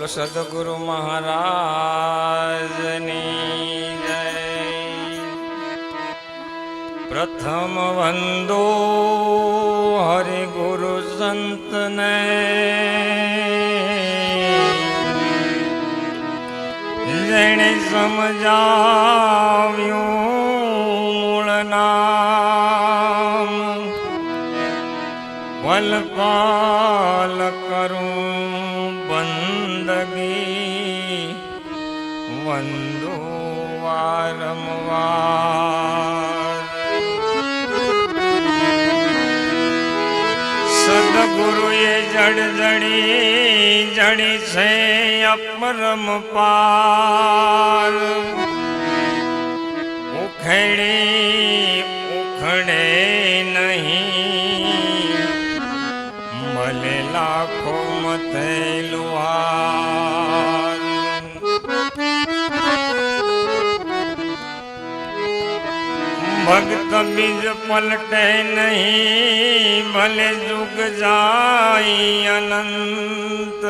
બોલો સદગુરુ મહારાજની જય. પ્રથમ વંદો હરિ ગુરુ સંતને. જેણે સમજાવ્યું મૂળના વલપાલ કરું સદગુરુએ જડ જડી જડી છે અપરમ પાર. ઉખેડી ઉખડે નહીં. મલે લાખો મથે લુહાર. ભક્ત બીજ પલટે નહીં, ભલે જુગ જાય અનંત.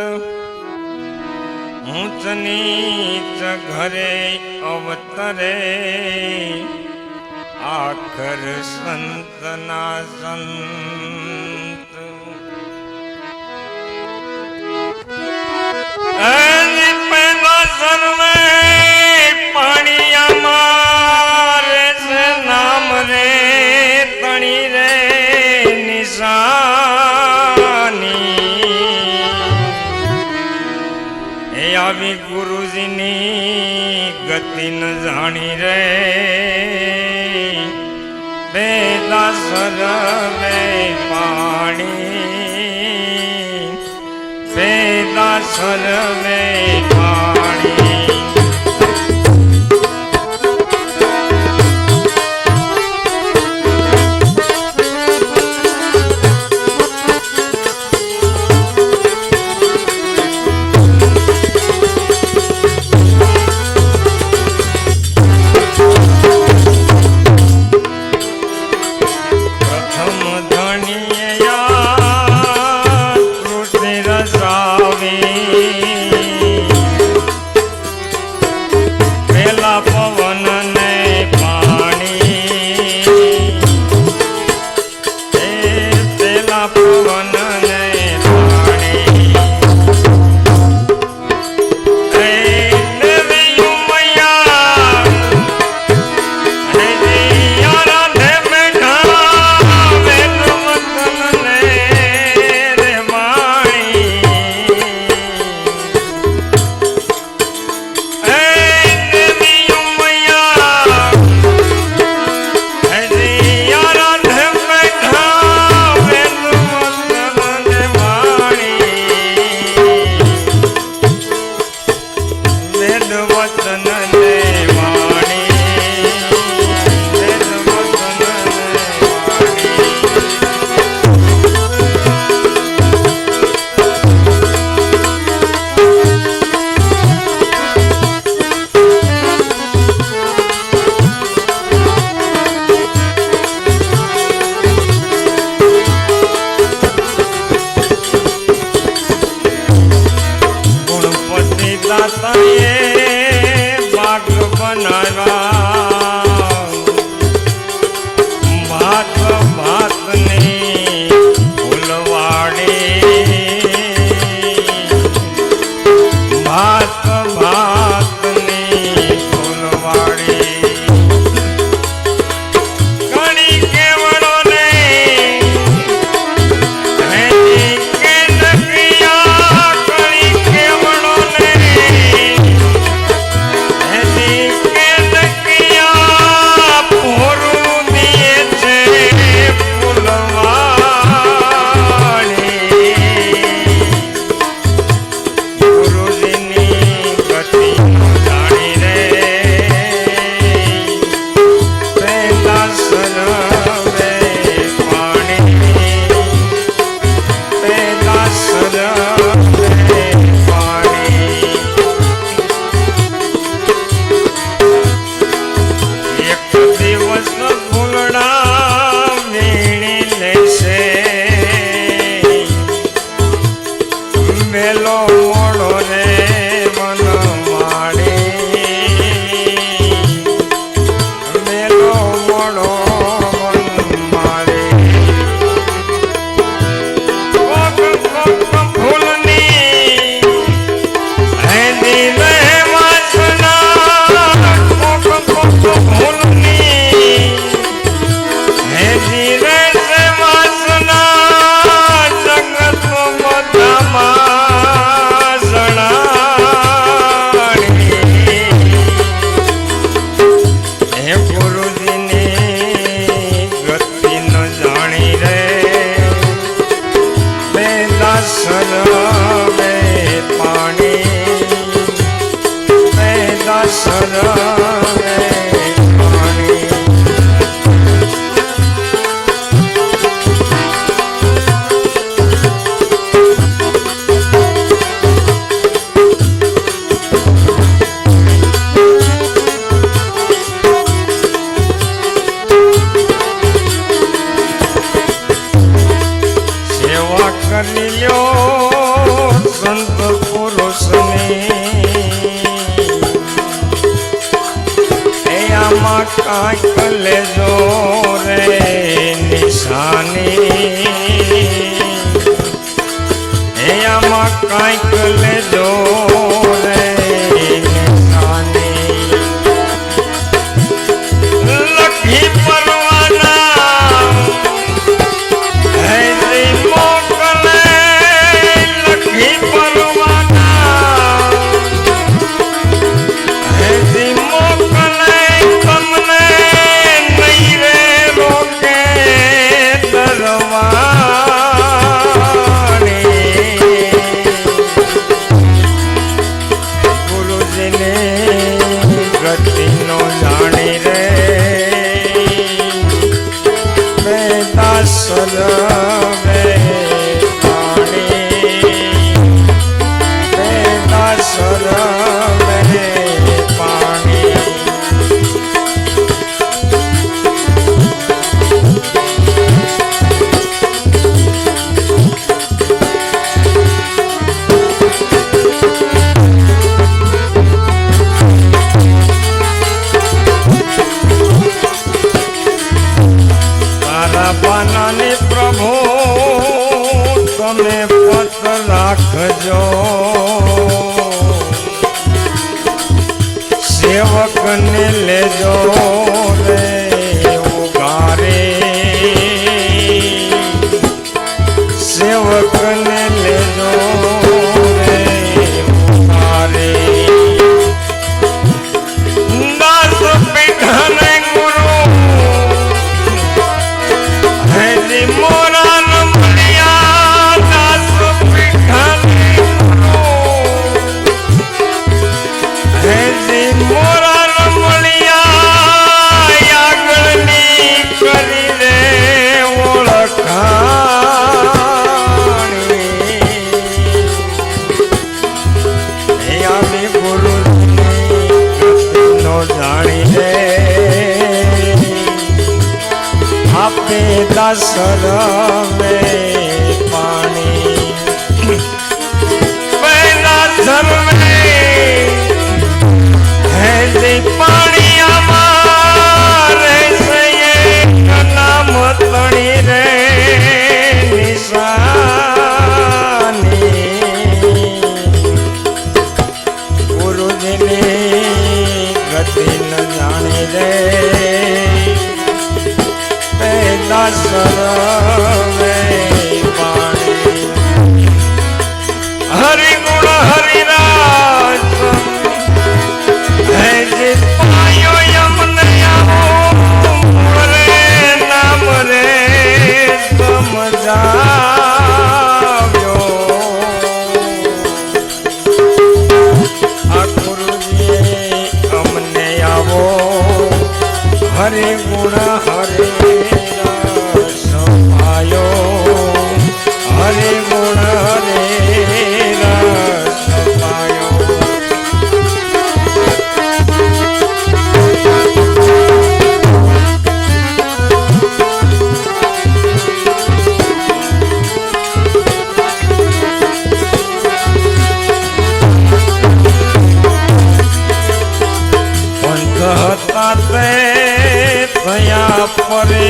ઊંચ નીચ ઘરે અવતરે, આખર સંતના સંત. એની પેલા સર્વે પાણી ગુરુજીની ગતિ ન જાણી રે. બેદા સરવે પાણી. વેદા સર્વે সারা। મકાની એમાં કાંઈક લે દોરે তার সলা salam পরে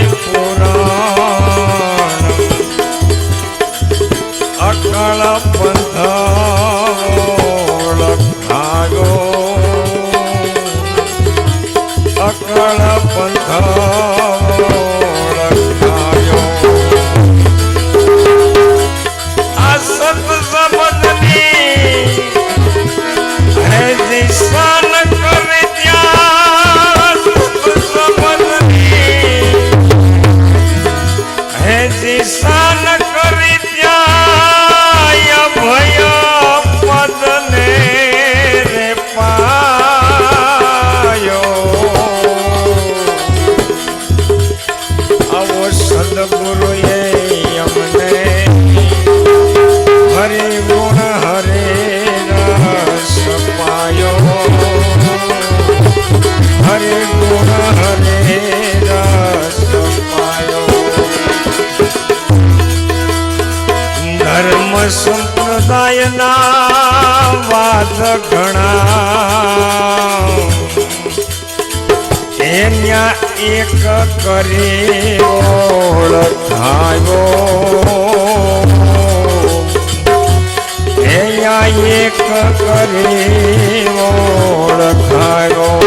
કરી ઓળખાયો.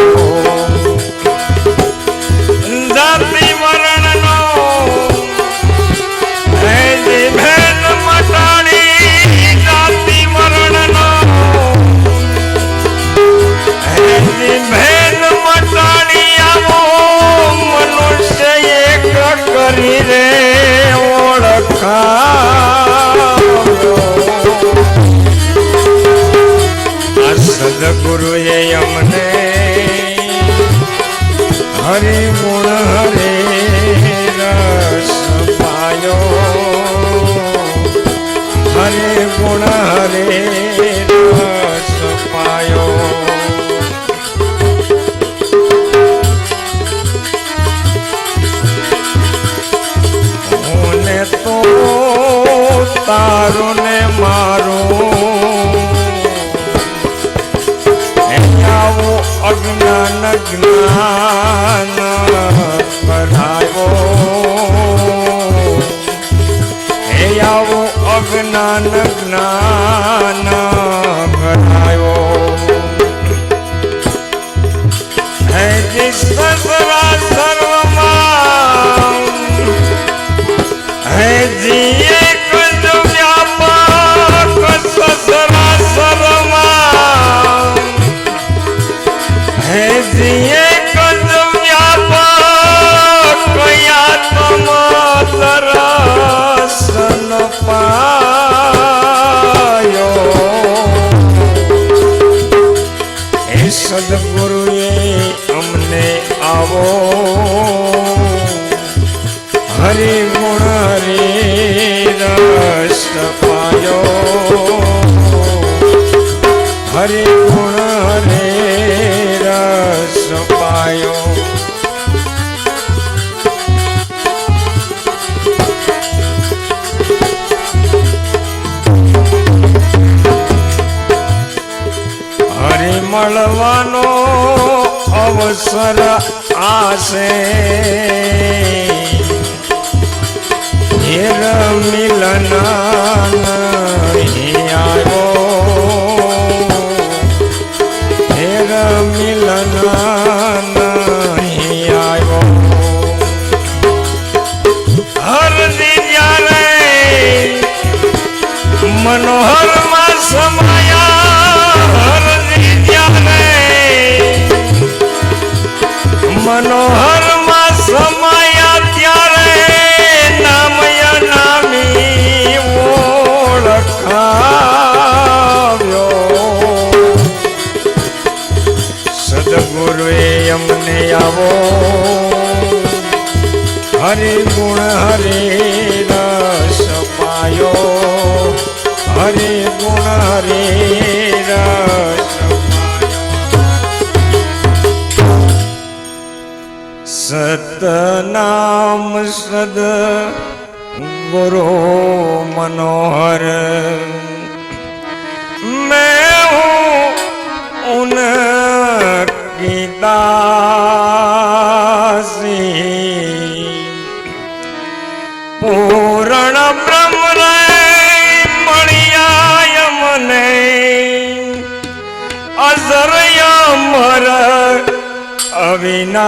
સદગુરુએ અમને મળવાનો અવસર આશે. હેર મિલના આવ્યો હેર મિલન આવ્યો હર જ્યારે મનોહર પૂરણ બ્રહ્મ મળ્યા મને. અસરયા મર અવિનાશી.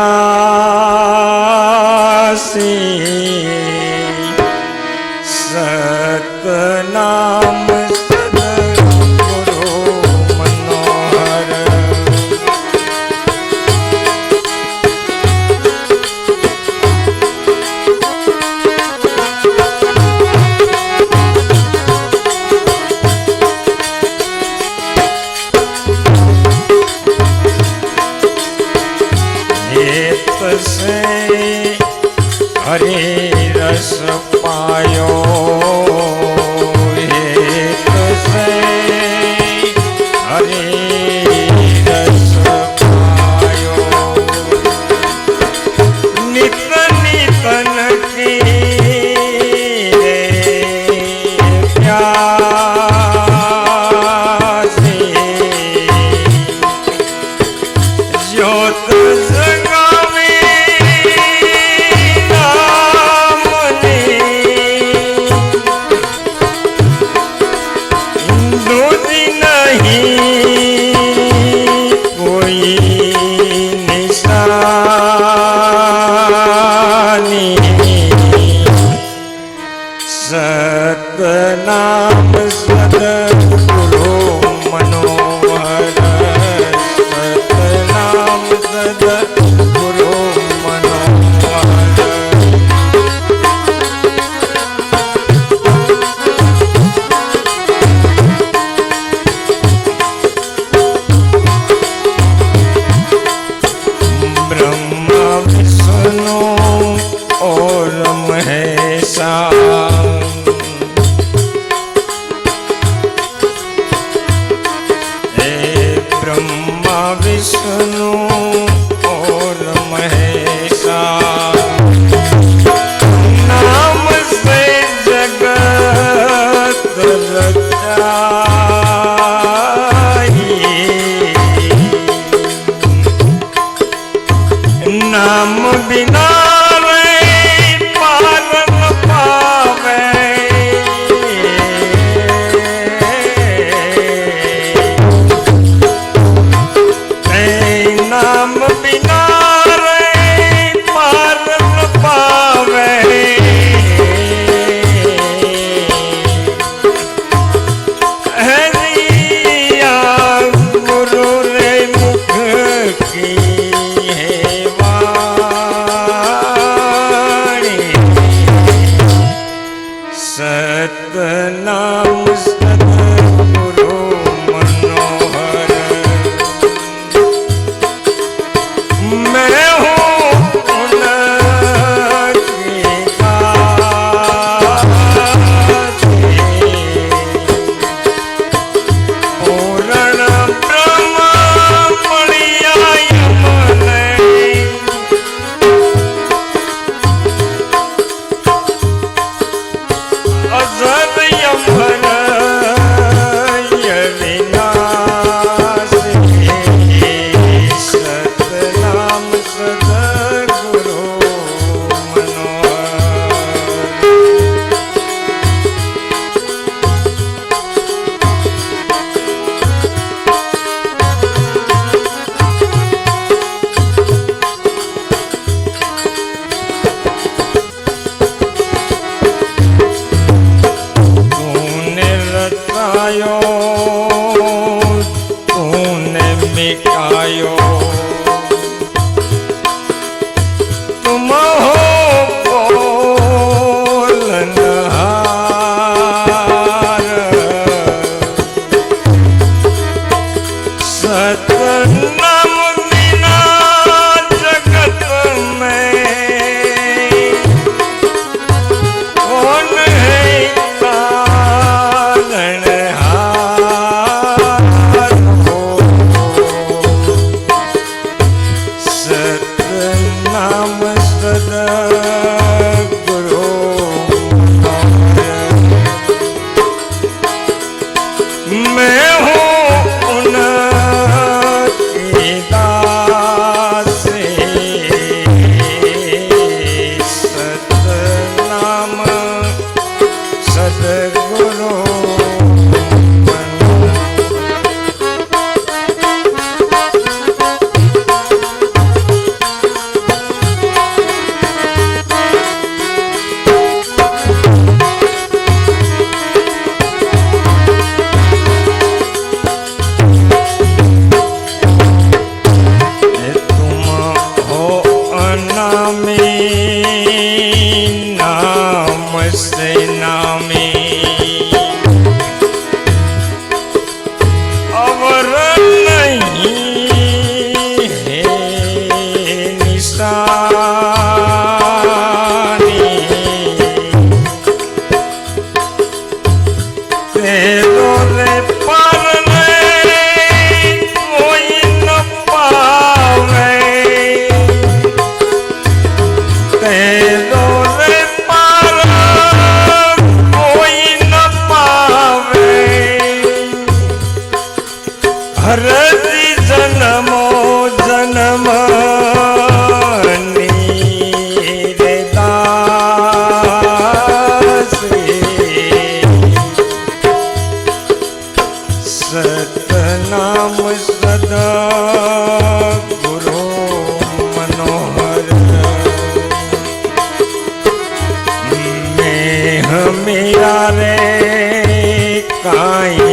હરે રસ सतनाम ಮೇಲೆ ai